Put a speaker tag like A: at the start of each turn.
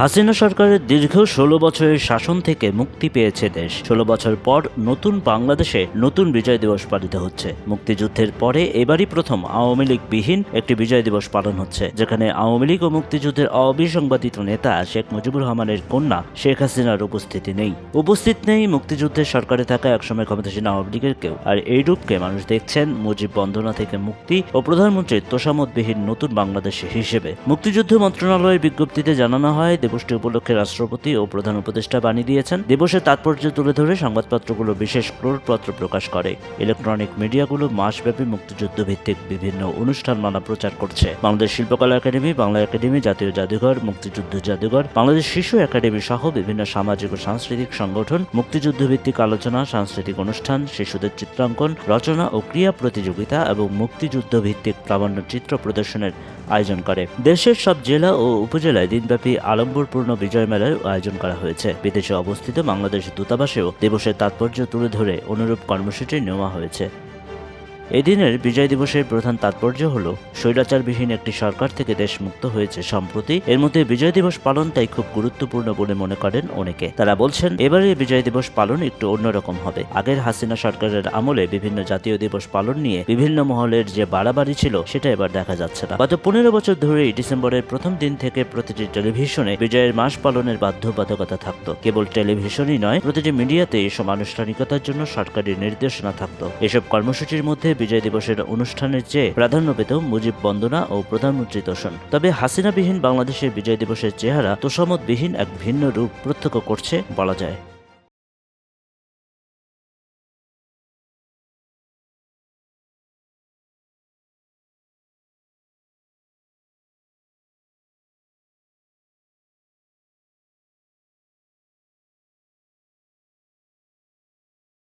A: হাসিনা সরকারের দীর্ঘ ষোলো বছরের শাসন থেকে মুক্তি পেয়েছে দেশ। ষোলো বছর পর নতুন বাংলাদেশে নতুন বিজয় দিবস পালিত হচ্ছে। মুক্তিযুদ্ধের পরে এবারই প্রথম আওয়ামী লীগ বিহীন একটি বিজয় দিবস পালন হচ্ছে, যেখানে আওয়ামী লীগ ও মুক্তিযুদ্ধের অবিসংবাদিত নেতা শেখ মুজিবুর রহমানের কন্যা শেখ হাসিনার উপস্থিতি নেই। উপস্থিত নেই মুক্তিযুদ্ধের সরকারে থাকা একসময় ক্ষমতাসীন আওয়ামী লীগের কেউ। আর এই রূপকে মানুষ দেখছেন মুজিব বন্দনা থেকে মুক্তি ও প্রধানমন্ত্রীর তোষামতবিহীন নতুন বাংলাদেশ হিসেবে। মুক্তিযুদ্ধ মন্ত্রণালয়ের বিজ্ঞপ্তিতে জানানো হয় দিবসটি উপলক্ষে রাষ্ট্রপতি ও প্রধান উপদেষ্টা বাণী দিয়েছেন। দিবসের তাৎপর্য তুলে ধরে সংবাদপত্রগুলো বিশেষ ক্রোড়পত্র প্রকাশ করে। ইলেকট্রনিক মিডিয়াগুলো মাসব্যাপী মুক্তিযুদ্ধ ভিত্তিক বিভিন্ন অনুষ্ঠান মানা প্রচার করছে। বাংলাদেশ শিল্পকলা একাডেমি, বাংলা একাডেমি জাতীয় জাদুঘর, মুক্তিযুদ্ধ জাদুঘর, বাংলাদেশ শিশু একাডেমি সহ বিভিন্ন সামাজিক ও সাংস্কৃতিক সংগঠন মুক্তিযুদ্ধ ভিত্তিক আলোচনা, সাংস্কৃতিক অনুষ্ঠান, শিশুদের চিত্রাঙ্কন, রচনা ও ক্রিয়া প্রতিযোগিতা এবং মুক্তিযুদ্ধ ভিত্তিক প্রামাণ্য চিত্র প্রদর্শনের আয়োজন করে। দেশের সব জেলা ও উপজেলায় দিনব্যাপী আড়ম্বরপূর্ণ বিজয় মেলার আয়োজন করা হয়েছে। বিদেশে অবস্থিত বাংলাদেশ দূতাবাসেও দিবসের তাৎপর্য তুলে ধরে অনুরূপ কর্মসূচি নেওয়া হয়েছে। এদিনের বিজয় দিবসের প্রধান তাৎপর্য হল, স্বৈরাচারবিহীন একটি সরকার থেকে দেশ মুক্ত হয়েছে সম্প্রতি। এর মধ্যে বিজয় দিবস পালন তাই খুব গুরুত্বপূর্ণ বলে মনে করেন অনেকে। তারা বলছেন, এবারে বিজয় দিবস পালন একটু অন্যরকম হবে। আগের হাসিনা সরকারের আমলে বিভিন্ন জাতীয় দিবস পালন নিয়ে বিভিন্ন মহলের যে বাড়াবাড়ি ছিল, সেটা এবার দেখা যাচ্ছে না। গত পনেরো বছর ধরেই ডিসেম্বরের প্রথম দিন থেকে প্রতিটি টেলিভিশনে বিজয়ের মাস পালনের বাধ্যবাধকতা থাকতো। কেবল টেলিভিশনই নয়, প্রতিটি মিডিয়াতে এসব আনুষ্ঠানিকতার জন্য সরকারি নির্দেশনা থাকতো। এসব কর্মসূচির মধ্যে বিজয় দিবসের অনুষ্ঠানের চেয়ে প্রাধান্য পেত মুজিব বন্দনা ও প্রধানমন্ত্রী তোষণ। তবে হাসিনাবিহীন বাংলাদেশের বিজয় দিবসের চেহারা তোষামতবিহীন এক ভিন্ন রূপ প্রত্যক্ষ করছে বলা যায়।